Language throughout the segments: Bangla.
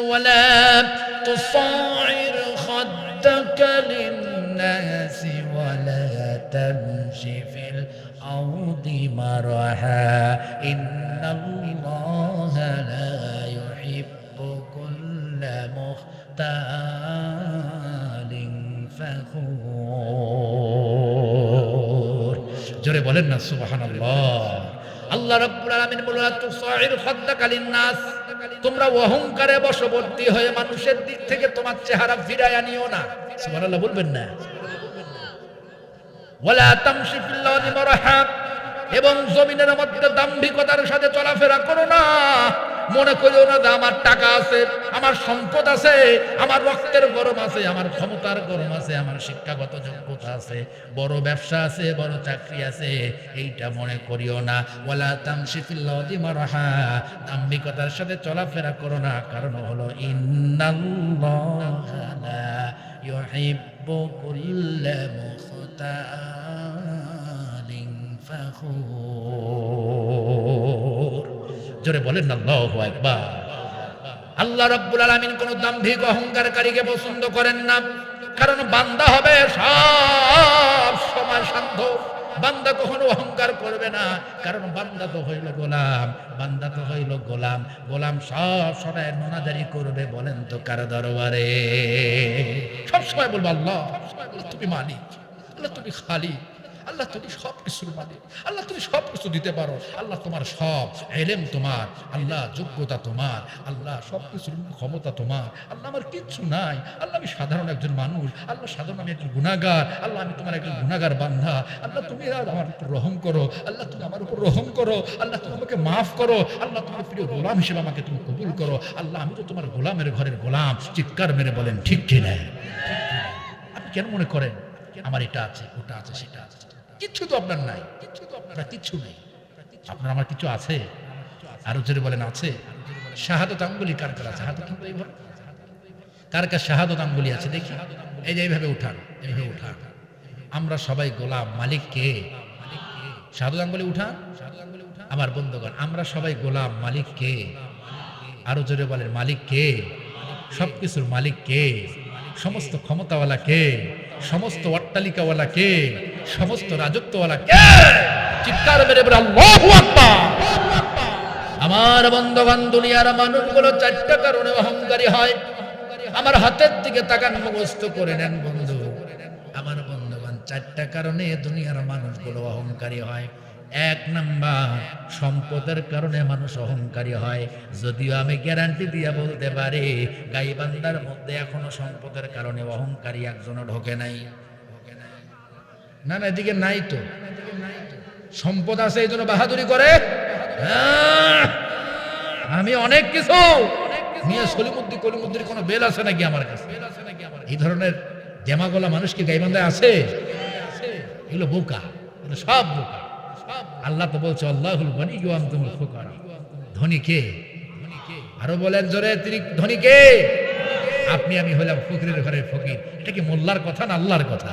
ولا تصاعر خدك তোমরা অহংকারে বশবর্তী হয়ে মানুষের দিক থেকে তোমার চেহারা ফিরায় আনিও না। সুবহানাল্লাহ, বলবেন না। ওয়ালা তামশি এবং জমিনের মধ্যে দাম্ভিকতার সাথে চলাফেরা করো না। মনে করিও না যে আমার টাকা আছে, আমার সম্পদ আছে, আমার রক্তের গরম আছে, আমার ক্ষমতার গরম আছে, আমার শিক্ষাগত যোগ্যতা আছে, বড় ব্যবসা আছে, বড় চাকরি আছে, এইটা মনে করিও না। ওয়ালা তামশি ফিল আরদি মারহা, দাম্ভিকতার সাথে চলাফেরা করো না, কারণ হলো ইন্নাল্লাহা লা ইউহিব্বু কুল্লা মুখতালিন ফখুর। জোরে বলেন, আল্লাহু রাব্বুল আলামিন কোন দাম্ভিক অহংকারকারীকে পছন্দ করেন না, কারণ বান্দা হবে সব সময় শান্ত। বান্দা কখনো অহংকার করবে না, কারণ বান্দা তো হইল গোলাম, বান্দা তো হইল গোলাম। গোলাম সব সময় মোনাজারি করবে, বলেন তো কার দরবারে? সবসময় বলব, আল্লাহ তুমি মালিক, আল্লাহ তুমি খালি আল্লাহ তুমি সব কিছুর মালিক। আল্লাহ তুমি সব কিছু দিতে পারো। আল্লাহ তোমার সব এলেম তোমার। আল্লাহ যোগ্যতা তোমার। আল্লাহ সব কিছুর ক্ষমতা তোমার। আল্লাহ আমার কিচ্ছু নাই। আল্লাহ আমি সাধারণ একজন মানুষ। আল্লাহ সাধারণ আমি একজন গুণাগার আল্লাহ আমি তোমার একজন গুণাগার বান্ধা আল্লাহ তুমি আমার উপর রহম করো। আল্লাহ তুমি আমার উপর রহম করো। আল্লাহ তুমি আমাকে মাফ করো। আল্লাহ তোমার প্রিয় গোলাম হিসেবে আমাকে তুমি কবুল করো। আল্লাহ আমি তো তোমার গোলামের ঘরের গোলাম। চিৎকার মেরে বলেন, ঠিক কিনা আপনি কেন মনে করেন, আমার এটা আছে, ওটা আছে, সেটা আছে? কিচ্ছু তো আপনার নাই। কিচ্ছু তো আপনার কিচ্ছু নেই। আপনার আমার কিছু আছে? আরও জোরে বলেন, আছে। শাহাদত আঙ্গুলি কার কার আছে? কার কার শাহাদত আঙ্গুলি আছে? দেখি। এই যে এইভাবে উঠান এইভাবে উঠান। আমরা সবাই গোলাম, মালিক কে? শাহাদত আঙ্গুলি উঠান। আমার বন্ধুগণ, আমরা সবাই গোলাম, মালিক কে? আরও জোরে বলেন, মালিক কে? সবকিছুর মালিক কে? সমস্ত ক্ষমতাওয়ালা কে? সমস্ত অট্টালিকাওয়ালা কে? সমস্ত রাজত্বওয়ালা কে? চিৎকার মেরে বলে, আল্লাহু আকবার! আমার বন্ধগণ, দুনিয়ার মানুষগুলো চারটা কারণে অহংকারী হয়। আমার হাতের দিকে তাকান, মুখস্থ করে নেন, বন্ধু। আমার বন্ধুগণ, চারটা কারণে দুনিয়ার মানুষগুলো অহংকারী হয়। এক নাম্বার, সম্পদের কারণে মানুষ অহংকারী হয়। যদিও আমি গ্যারান্টি দিয়ে বলতে পারি গাইবান্দার মধ্যে এখনও সম্পদের কারণে অহংকারী একজনও ঢোকে নাই। না না এদিকে নাই তো। সম্পদ আছে এই জন্য বাহাদুরি করে। হ্যাঁ, আমি অনেক কিছু। নিয়ে সলিমুদ্দি কলিমুদ্দির কোনো বেল আছে নাকি আমার কাছে? এই ধরনের জেমাগোলা মানুষ কি গাইবান্ধায় আছে? এগুলো বোকা। এগুলো সব বোকা। আল্লাহ তো বলছে আল্লাহুল গনি গো আমি তোমার ফুকারা। ধনী কে? আরও বলেন জোরে তিনি ধনী কে? আপনি আমি হলাম ফকিরের ঘরের ফকির। এটা কি মোল্লার কথা না আল্লাহর কথা?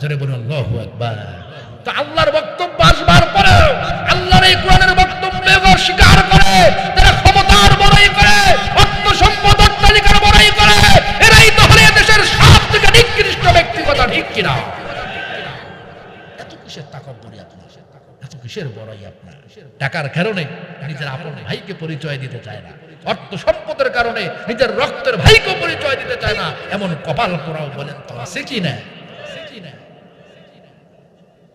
জোরে বলুন, আল্লাহু আকবার। তো আল্লাহর বক্তব্য আসবার পরে আল্লাহর এই কোরআনের বক্তব্য অস্বীকার করে তারা ক্ষমতার বড়াই করে, অর্থ সম্পদ অট্টালিকার বড়াই করে, এরাই তো হলে দেশের সব থেকে নিকৃষ্ট ব্যক্তিগত ঠিক কিনা? এত কিসের তাকব্বরি আপনার? এত কিসের বড়াই আপনার? টাকার কারণে নিজের আপন ভাইকে পরিচয় দিতে চায় না। অর্থ সম্পদের কারণে নিজের রক্তের ভাইকে পরিচয় দিতে চায় না। এমন কপাল পোড়াও বলেন তো আছে কি না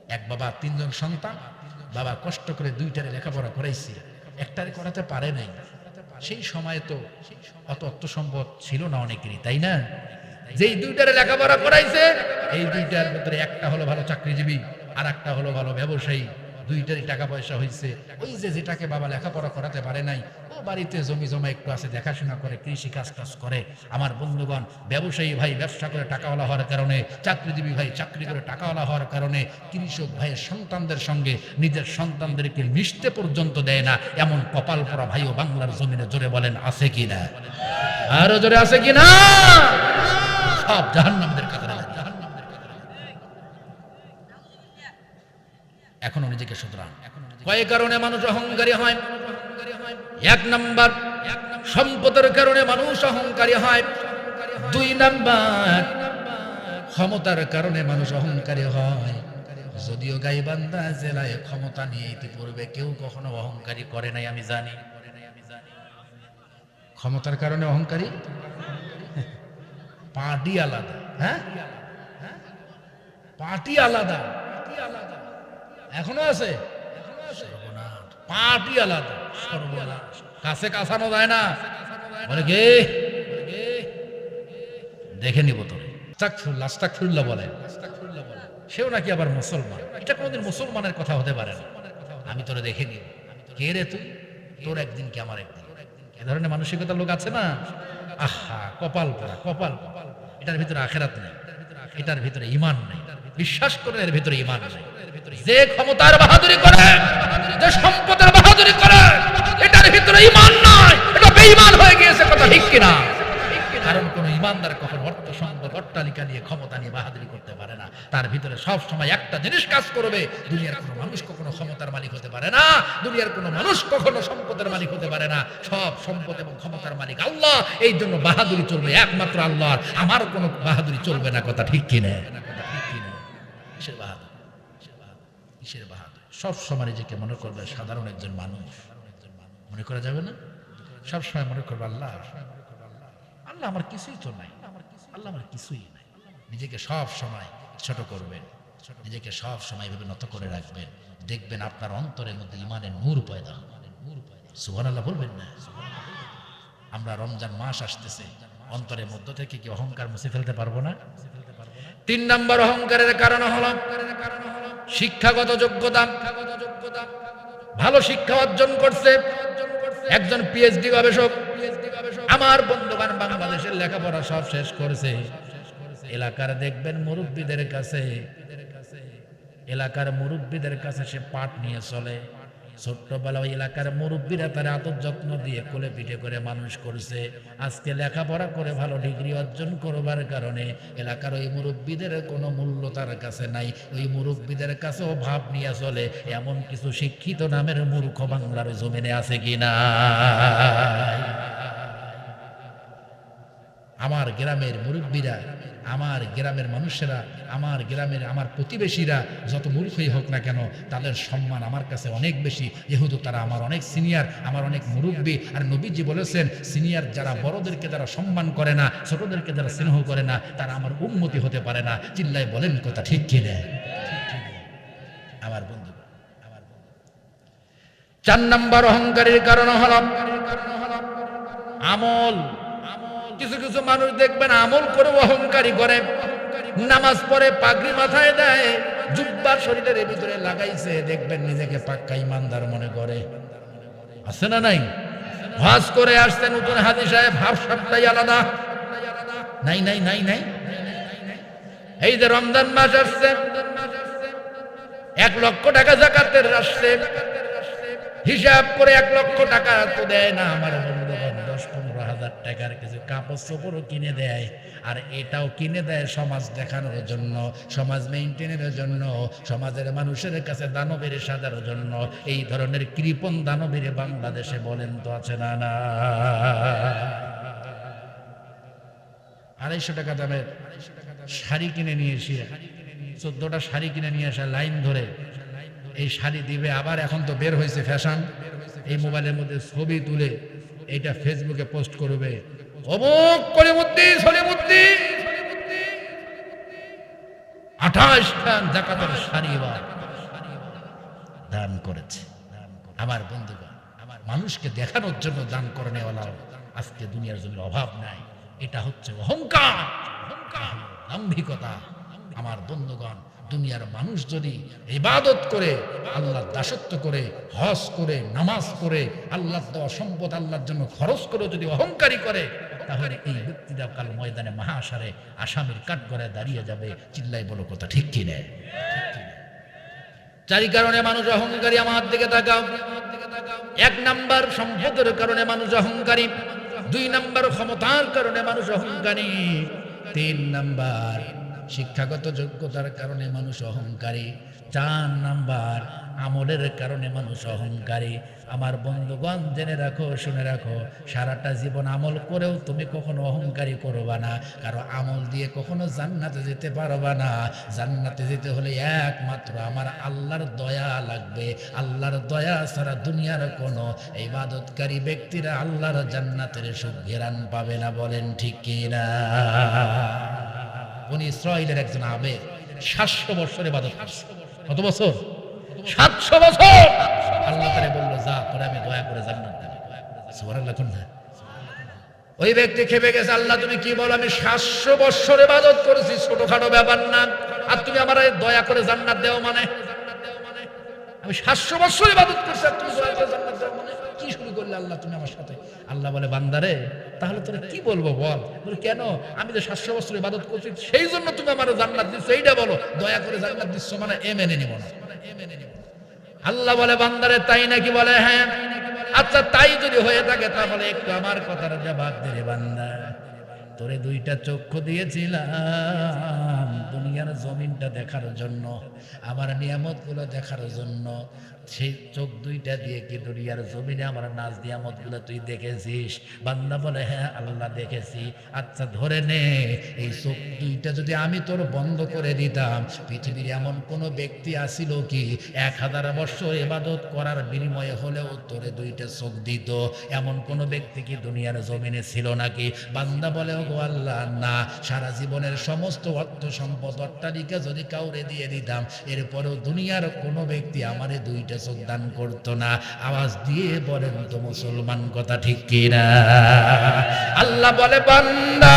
এক বাবা, তিনজন সন্তান। বাবা কষ্ট করে দুইটারে লেখাপড়া করাইছে। একটারে করাতে পারে নাই। সেই সময়ে তো অত অর্থ সম্পদ ছিল না অনেকেরই, তাই না? যেই দুইটারে লেখাপড়া করাইছে, এই দুইটার ভিতরে একটা হলো ভালো চাকরিজীবী আর একটা হলো ভালো ব্যবসায়ী। দুইটারই টাকা পয়সা হয়েছে ওই যে যেটাকে বাবা লেখাপড়া করাতে পারে নাই, ও বাড়িতে জমি জমা একটু আছে, দেখাশোনা করে, কৃষি কাজ টাজ করে। আমার বন্ধুগণ, ব্যবসায়ী ভাই ব্যবসা করে টাকাওয়ালা হওয়ার কারণে, চাকরিজীবী ভাই চাকরি করে টাকাওয়ালা হওয়ার কারণে, কৃষক ভাইয়ের সন্তানদের সঙ্গে নিজের সন্তানদেরকে মিশতে পর্যন্ত দেয় না। এমন কপাল পরা ভাইও বাংলার জমিনে জোরে বলেন, আছে কি না? আরও জোরে আছে কি না? সব জাহান্নামদের এখনও নিজেকে শুধরান কয় কারণে মানুষ অহংকারী হয়? এক নাম্বার, সম্পদের কারণে মানুষ অহংকারী হয়। দুই নাম্বার, ক্ষমতার কারণে মানুষ অহংকারী হয়। যদিও গাইবান্ধা জেলায় ক্ষমতা নিয়ে ইতিপূর্বে কেউ কখনো অহংকারী করে নাই, আমি জানি। ক্ষমতার কারণে অহংকারী? পার্টি আলাদা হ্যাঁ? পার্টি আলাদা। এখনও আছে। পার্টি আলাদা। কাছে কাছানো যায় না। বলে গে। দেখে নিব আস্তাগফিরুল্লাহ বলে। সেও নাকি আবার মুসলমান। এটা কোনোদিন মুসলমানের কথা হতে পারে না। আমি তোরে দেখে নিব। কে রে তুই? তোর একদিন কি আমার একদিন? এ ধরনের মানসিকতার লোক আছে না? আহা, কপাল পরা কপাল পরা। এটার ভিতরে আখেরাত নেই। এটার ভিতরে ইমান নেই। বিশ্বাস করে এর ভিতরে ইমান নেই। যে ক্ষমতার বাহাদুরি করে, যে সম্পদের বাহাদুরি করে, এটার ভিতরে ইমান নাই। এটা বেঈমান হয়ে গিয়েছে, কথা ঠিক কিনা? কারণ কোন ইমানদার কখন অর্থ, সম্পদ, অট্টালিকা নিয়ে ক্ষমতা নিয়ে বাহাদুরি করতে পারে না। তার ভিতরে সব সময় একটা জিনিস কাজ করবে, দুনিয়ার কোনো মানুষ কখনো ক্ষমতার মালিক হতে পারে না। দুনিয়ার কোনো মানুষ কখনো সম্পদের মালিক হতে পারে না। সব সম্পদ এবং ক্ষমতার মালিক আল্লাহ। এই জন্য বাহাদুরি চলবে একমাত্র আল্লাহর। আমার কোনো বাহাদুরি চলবে না, কথা ঠিক কিনে? কিসের বাহাদুর কিসের বাহাদুর সব সময় নিজেকে মনে করবে সাধারণ একজন মানুষ। মনে করা যাবে না? সব সময় মনে করবে আল্লাহ আল্লাহ আমার কিছুই তো নাই। আল্লাহ আমার কিছুই নাই। নিজেকে সব সময় ছোট করবেন। নিজেকে সব সময় এভাবে নত করে রাখবেন। দেখবেন আপনার অন্তরের মধ্যে ইমানের নূর পয়দা সুহান আল্লাহ বলবেন না? আমরা রমজান মাস আসতেছে। অন্তরের মধ্য থেকে কি অহংকার মুছে ফেলতে পারব না? তিন নম্বর অহংকারের কারণ হল শিক্ষাগত যোগ্যতা। ভালো শিক্ষা অর্জন করছে একজন পিএইচডি গবেষক। আমার বন্ধুবান বাংলাদেশের লেখাপড়া সব শেষ করেছে। এলাকার দেখবেন মুরব্বীদের কাছে, এলাকার মুরব্বীদের কাছে সে পাঠ নিয়ে চলে। ছোট্টবেলা ওই এলাকার মুরব্বীরা তারা আদর যত্ন দিয়ে কোলে পিঠে করে মানুষ করছে। আজকে লেখাপড়া করে ভালো ডিগ্রি অর্জন করবার কারণে এলাকার ওই মুরব্বীদের কোনো মূল্য তার কাছে নাই। ওই মুরব্বীদের কাছেও ভাব নিয়ে চলে, এমন কিছু শিক্ষিত নামের মূর্খ বাংলার জমিনে আছে কিনা আমার গ্রামের মুরব্বীরা, আমার গ্রামের মানুষেরা, আমার গ্রামের, আমার প্রতিবেশীরা যত মূর্খই হোক না কেন, তাদের সম্মান আমার কাছে অনেক বেশি। যেহেতু তারা আমার অনেক সিনিয়র আমার অনেক মুরব্বী, আর নবীজি বলেছেন সিনিয়র যারা বড়দেরকে যারা সম্মান করে না, ছোটদেরকে যারা স্নেহ করে না, তারা আমার উন্নতি হতে পারে না। চিল্লাই বলেন কথা ঠিক কিনে? আমার বন্ধু আমার চার নম্বর অহংকারের কারণ হল আমল। কিছু কিছু মানুষ দেখবেন আমল করে অহংকারী করে, নামাজ পড়ে পাগড়ি মাথায় দেয় জুব্বার শরীরের ভিতরে লাগাইছে, দেখবেন নিজেকে পাক্কা ইমানদার মনে করে। আছে না নাই? ভাস করে আসছে নতুন হাজি সাহেব ভাব সবটাই আলাদা। নাই নাই নাই নাই। এই যে রমজান মাস আসছে, এক লক্ষ টাকা জাকাতের আসছে। হিসাব করে এক লক্ষ টাকা তো দেয় না, আমার বন্ধুগণ, দশ পনেরো হাজার টাকার কাপড় চোপড়ও কিনে দেয়। আর এটাও কিনে দেয় সমাজ দেখানোর জন্য, সমাজ মেনটেনের জন্য, সমাজের মানুষের কাছে দানবের সাজার জন্য। এই ধরনের কৃপণ দানবের বাংলাদেশে বলেন তো আছে না না। আড়াইশো টাকা দামের শাড়ি কিনে নিয়ে এসে, চোদ্দটা শাড়ি কিনে নিয়ে আসা লাইন ধরে, এই শাড়ি দিবে। আবার এখন তো বের হয়েছে ফ্যাশন এই মোবাইলের মধ্যে ছবি তুলে এটা ফেসবুকে পোস্ট করবে। আমার বন্ধুগণ, আমার মানুষকে দেখানোর জন্য দান করে নেওয়ালা আজকে দুনিয়ার জমির অভাব নাই। এটা হচ্ছে অহংকার অহংকার আমার বন্ধুগণ, দুনিয়ার মানুষ যদি ইবাদত করে, আল্লাহর দাসত্ব করে, হজ করে, নামাজ করে আল্লাহ দেওয়া সম্পদ আল্লাহর জন্য খরচ করে যদি অহংকারী করে তাহলে এই ব্যক্তিরা কাল ময়দানে মহাসারে আসামির কাঠগড়ায় দাঁড়িয়ে যাবে চিল্লাই বলো কথা, ঠিক কি নেয় চারি কারণে মানুষ অহংকারী, আমার দিকে তাকাও। এক নাম্বার সম্পদের কারণে মানুষ অহংকারী, দুই নাম্বার ক্ষমতার কারণে মানুষ অহংকারী, তিন নাম্বার শিক্ষাগত যোগ্যতার কারণে মানুষ অহংকারী। চার নাম্বার, আমলের কারণে মানুষ অহংকারী। আমার বন্ধুগণ, জেনে রাখো, শুনে রাখো, সারাটা জীবন আমল করেও তুমি কখনো অহংকারী করবা না। কারও আমল দিয়ে কখনো জান্নাতে যেতে পারবা না। জান্নাতে যেতে হলে একমাত্র আমার আল্লাহর দয়া লাগবে। আল্লাহর দয়া ছাড়া দুনিয়ার কোনো ইবাদতকারী ব্যক্তিরা আল্লাহর জান্নাতের সুখ ঘেরান পাবে না বলেন ঠিক কিনা? উনি ইসরায়েলের একজন আবেগ। সাতশো বছর করছে। কত বছর? সাতশো বছর! আল্লাহ তারে বলল, যা করে আমি দয়া করে জান্নাত দেব। সুবহানাল্লাহ না? ওই ব্যক্তি খেপে গেছে, আল্লাহ, তুমি কি বলো, আমি সাতশো বছর ইবাদত করেছি, ছোটখাটো ব্যাপার না। আর তুমি আমার দয়া করে জান্নাত দেও মানে? আমি সাতশো বছর ইবাদত করছি, আর তুমি দয়া করে জান্নাত দেও মানে? কি শুরু করলে আল্লাহ তুমি আমার সাথে। আল্লাহ বলে, বান্দারে, তাহলে তোরা কি বলব বল? কেন? আমি তো সাতশো বছর ইবাদত করছি, সেই জন্য তুমি আমার জান্নাত দিচ্ছ। এইটা বলো, দয়া করে জান্নাত দিচ্ছ মানে এ মেনে নিব না। এ মেনে নিব না। আল্লাহ বলে, বান্দারে, তাই নাকি বলে? হ্যাঁ। আচ্ছা তাই যদি হয়ে থাকে, তাহলে একটু আমার কথার জবাব দে বান্দা। তোরে দুইটা চক্ষু দিয়েছিলাম। দুনিয়ার জমিনটা দেখার জন্য, আমার নিয়ামতগুলো দেখার জন্য, সেই চোখ দুইটা দিয়ে কি দুনিয়ার জমিনে আমার নাচ নিয়ামতগুলো তুই দেখেছিস? বান্দা বলে হ্যাঁ আল্লাহ দেখেছি। আচ্ছা ধরে নে, এই চোখ দুইটা যদি আমি তোর বন্ধ করে দিতাম, পৃথিবীর এমন কোনো ব্যক্তি আসিল কি? এক হাজার বছর এবাদত করার বিনিময়ে হলেও তোরে দুইটা চোখ দিত। এমন কোনো ব্যক্তি কি দুনিয়ার জমিনে ছিল নাকি? বান্দা বলে গো আল্লাহ, না। সারা জীবনের সমস্ত অর্থ সম্পদ অট্টালিকা যদি কাউরে দিয়ে দিতাম, এরপরেও দুনিয়ার কোনো ব্যক্তি আমারে দুইটা চোখ দান করতো না। আওয়াজ দিয়ে বলেন তো মুসলমান কথা ঠিক কিনা? আল্লাহ বলে, বান্দা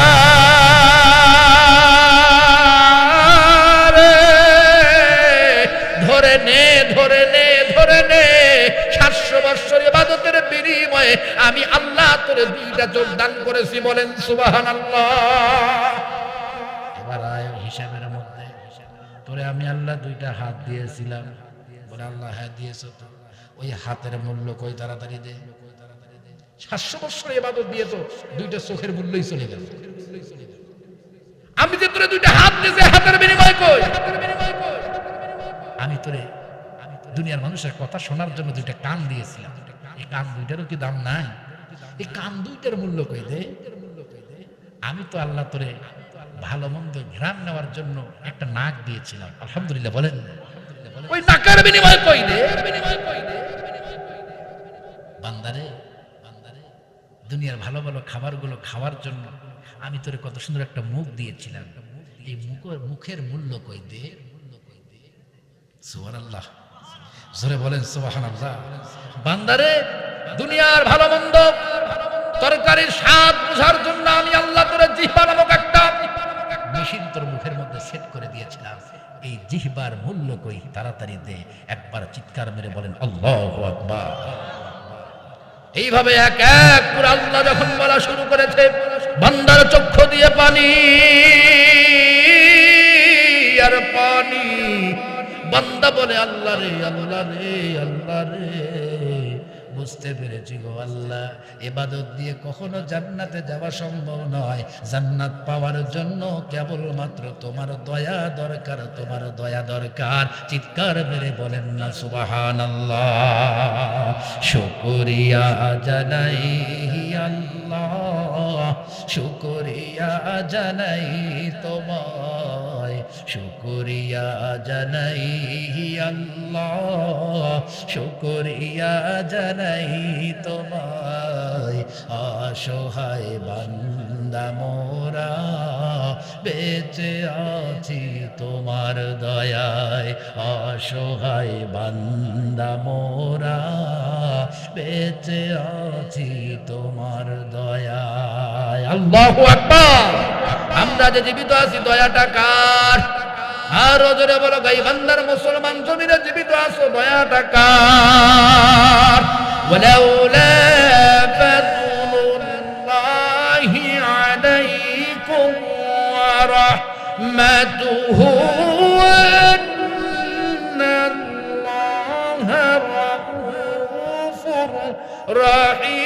করেছি বলেন সুবাহান হিসাবের মধ্যে। তোরে আমি আল্লাহ দুইটা হাত দিয়েছিলাম। বলে, আল্লাহ হ্যাঁ দিয়েছ তো। ওই হাতের মূল্য কই তাড়াতাড়ি দে। সাতশো বৎসর ইবাদত দিয়ে তো দুইটা চোখের মূল্যই চলে গেল। আমি যে তোরে দুইটা হাত দিয়েছি হাতের বিনিময় কই? আমি তোরে দুনিয়ার মানুষের কথা শোনার জন্য দুইটা কান দিয়েছিলাম। কান দুইটারও কি দাম নাই? এই কান দুইটার মূল্য কই দে? আমি তো আল্লাহ তোরে ভালো মন্দ ঘ্রাম নেওয়ার জন্য একটা নাক দিয়েছিলাম। আলহামদুলিল্লাহ, বলেন। ওই নাকের বিনিময় কই দে? কই দে বান্দারে বান্দারে দুনিয়ার ভালো ভালো খাবারগুলো খাওয়ার জন্য আমি তোরে কত সুন্দর একটা মুখ দিয়েছিলাম। এই মুখের মুখের মূল্য কই দে? সুবান আল্লাহ জোরে বলেন সুবাহান বান্দারে, দুনিয়ার ভালো মন্দ তরকারির স্বাদ বোঝার জন্য আমি আল্লাহ তোরে জিহ্বা নামক একটা মেশিন তোর মুখের মধ্যে সেট করে দিয়েছিলাম। এই জিহ্বার মূল্য কই? তাড়াতাড়ি দে। একবার চিৎকার মেরে বলেন, আল্লাহ আকবার। এইভাবে এক এক করে আল্লাহ যখন বলা শুরু করেছে, বান্দার চক্ষু দিয়ে পানি আর পানি বান্দা বলে, আল্লাহ রে আল্লাহ রে আল্লাহ রে। বুঝতে পেরেছি গো আল্লাহ। এবাদত দিয়ে কখনো জান্নাতে যাওয়া সম্ভব নয়। জান্নাত পাওয়ার জন্য কেবলমাত্র তোমার দয়া দরকার, তোমার দয়া দরকার। চিৎকার মেরে বলেন না সুবাহান আল্লাহ শুকরিয়া জানাই আল্লাহ। শুকরিয়া জানাই তোমায়, শুকরিয়া জানাই আল্লাহ, শুকরিয়া জানাই তোমায়, অসহায় বান্দা মোরা, বেঁচে আছি তোমার দয়ায়, অসহায় বান্দা মোরা, বেঁচে আছি তোমার দয়ায়। আল্লাহু আকবার আমরা যে জীবিত আছি দয়াটা কার আর জোরে বলো গাই বান্দার মুসলমান জমিনে জীবিত আছো দয়াটা কার ولولا فضل الله عليكم ورحمته أن الله رؤوف رحيم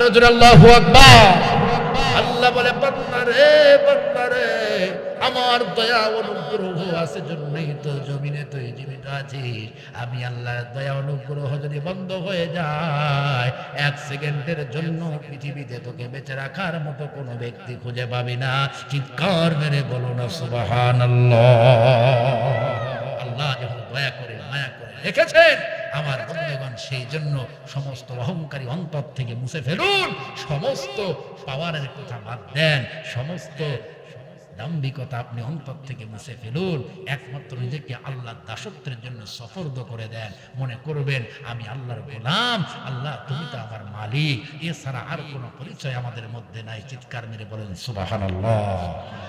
আল্লাহু আমার দয়া অনুগ্রহ আছে জন্যই তো জমিনে জীবিত আমি দয়া অনুগ্রহ যদি বন্ধ হয়ে যায়, এক সেকেন্ডের জন্য পৃথিবীতে তোকে বেঁচে রাখার মতো কোনো ব্যক্তি খুঁজে পাবি না। চিৎকার মেরে বলো না সুবাহান আল্লাহ আল্লাহ যখন দয়া করে। রেখেছেন। আমার বন্ধুগণ, সেই জন্য সমস্ত অহংকারী অন্তর থেকে মুছে ফেলুন। সমস্ত পাওয়ারের কথা বাদ দেন। সমস্ত দাম্ভিকতা আপনি অন্তর থেকে মুছে ফেলুন। একমাত্র নিজেকে আল্লাহর দাসত্বের জন্য সফর্দ করে দেন। মনে করবেন, আমি আল্লাহর গোলাম। আল্লাহ, তুমি তো আমার মালিক। এছাড়া আর কোনো পরিচয় আমাদের মধ্যে নাই। চিৎকার মেরে বলেন সুবাহান আল্লাহ